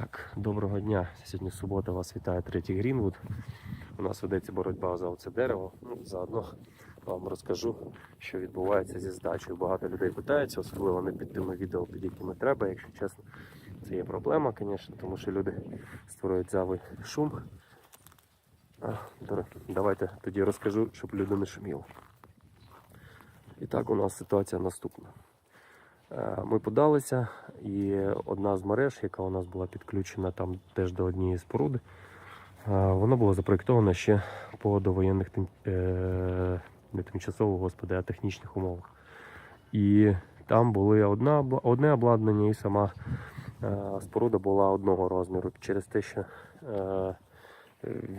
Так, доброго дня. Сьогодні субота, вас вітає третій Грінвуд. У нас ведеться боротьба за оце дерево. Ну, заодно вам розкажу, що відбувається зі здачею. Багато людей питаються, особливо не під тими відео, під якими треба, якщо чесно. Це є проблема, звісно, тому що люди створюють зайвий шум. А, давайте тоді розкажу, щоб люди не шуміли. І так у нас ситуація наступна. Е, Ми подалися, і одна з мереж, яка у нас була підключена там теж до однієї споруди, е, вона була запроєктована ще по довоєнних е, не тимчасових, господи, а технічних умовах. І там були одна, одне обладнання, і сама споруда була одного розміру. Через те, що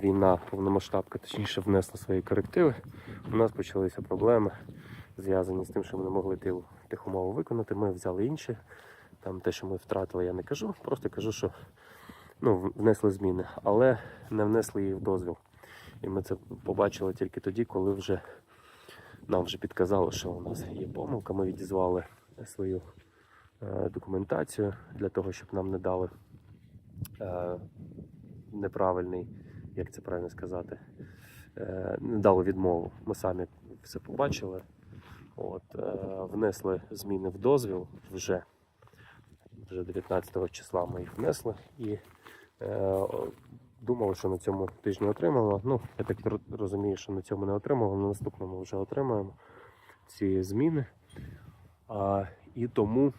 війна повномасштабка, точніше, внесла свої корективи, у нас почалися проблеми зв'язані з тим, що ми не могли ті- тих умов виконати. Ми взяли інші. Там те, що ми втратили, я не кажу. Просто кажу, що ну, внесли зміни, але не внесли її в дозвіл. І ми це побачили тільки тоді, коли вже нам вже підказали, що у нас є помилка. Ми відізвали свою е, документацію для того, щоб нам не дали е, неправильний, як це правильно сказати, е, не дали відмову. Ми самі все побачили. От, е, внесли зміни в дозвіл вже. Вже 19 числа ми їх внесли і е, думали, що на цьому тижні отримаємо. Ну, я так розумію, що на цьому не отримали, на наступному вже отримаємо ці зміни. А, і тому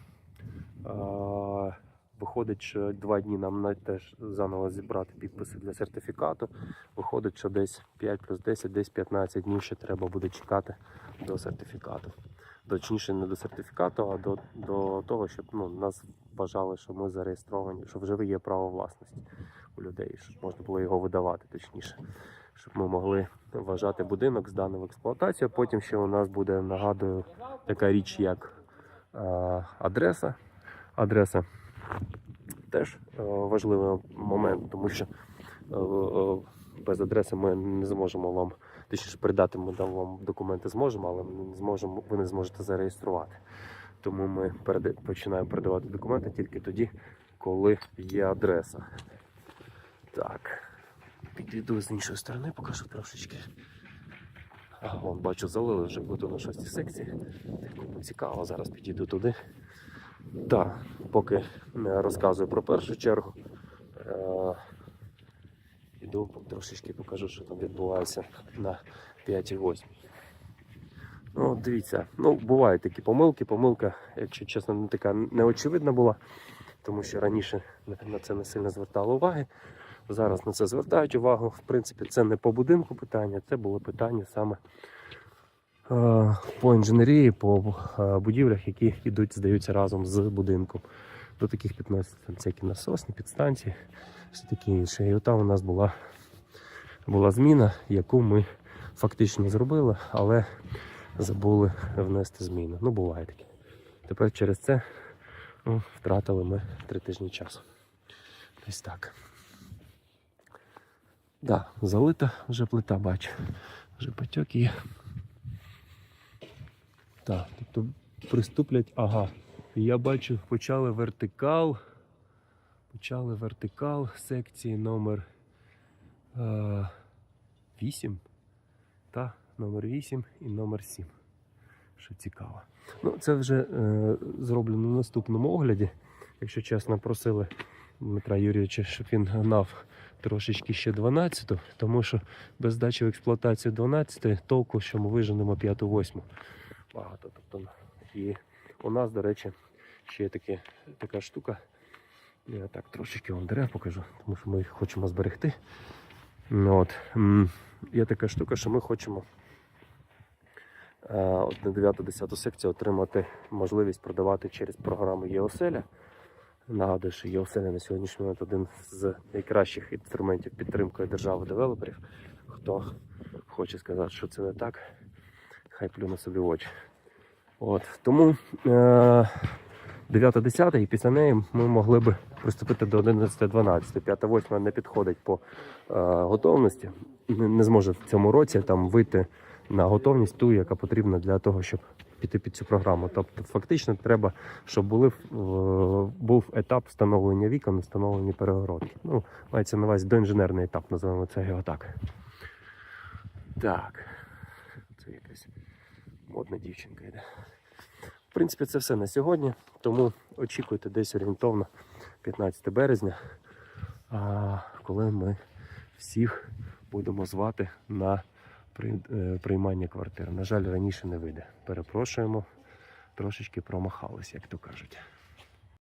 виходить, що два дні нам на теж заново зібрати підписи для сертифікату. Виходить, що десь 5 плюс 10, десь 15 днів ще треба буде чекати до сертифікату. Точніше, не до сертифікату, а до, до того, щоб ну, нас вважали, що ми зареєстровані, що вже є право власності у людей, щоб можна було його видавати, точніше, щоб ми могли вважати будинок зданим в експлуатацію. Потім ще у нас буде, нагадую, така річ, як е, адреса. Адреса теж е, важливий момент, тому що е, е, без адреси ми не зможемо вам точніше передати ми там вам документи зможемо, але ми не зможемо, ви не зможете зареєструвати. Тому ми починаємо передавати документи тільки тоді, коли є адреса. Так, підійду з іншої сторони, покажу трошечки. Вон, бачу, залили вже буду на шостій секції. Кому цікаво, зараз підійду туди. Так, поки розказую про першу чергу. Е- Іду трошечки покажу, що там відбувається на 5,8. Ну, дивіться, ну бувають такі помилки. Помилка, якщо чесно, не така неочевидна була, тому що раніше на- це не сильно звертали уваги. Зараз на це звертають увагу. В принципі, це не по будинку питання, це було питання саме по інженерії, по е, будівлях, які йдуть, здаються разом з будинком. До таких підносяться там всякі насосні підстанції, все таке інше. І от там у нас була, була зміна, яку ми фактично зробили, але забули внести зміну. Ну, буває таке. Тепер через це ну, втратили ми три тижні часу. Ось так. Да, залита вже плита, бачу. Вже потік є. Так, тобто приступлять, ага. Я бачу, почали вертикал. Почали вертикал секції номер е, 8. Та, номер 8 і номер 7. Що цікаво. Ну, це вже е, зроблено в наступному огляді. Якщо чесно, просили Дмитра Юрійовича, щоб він гнав трошечки ще 12, тому що без здачі в експлуатацію 12 толку, що ми виженемо 5-8. Багато. Тобто, і у нас, до речі, ще є таке, така штука. Я так трошечки вам дерев покажу, тому що ми їх хочемо зберегти. Ну, От. Є така штука, що ми хочемо е, на 9-10 секцію отримати можливість продавати через програму ЄОСЕЛЯ. Нагадую, що ЄОСЕЛЯ на сьогоднішній момент один з найкращих інструментів підтримки держави-девелоперів. Хто хоче сказати, що це не так, хай плюне собі в очі. От. Тому е, 9-10 і після неї ми могли би приступити до 11-12. 5-8 не підходить по е, готовності. Не, не зможе в цьому році там вийти на готовність ту, яка потрібна для того, щоб піти під цю програму. Тобто, фактично, треба, щоб були, е, був етап встановлення вікон, встановлення перегородки. Ну, мається на увазі доінженерний етап, називаємо це його так. Так. Це якась модна дівчинка йде. В принципі, це все на сьогодні. Тому очікуйте десь орієнтовно 15 березня, коли ми всіх будемо звати на е, приймання квартир. На жаль, раніше не вийде. Перепрошуємо, трошечки промахались, як то кажуть.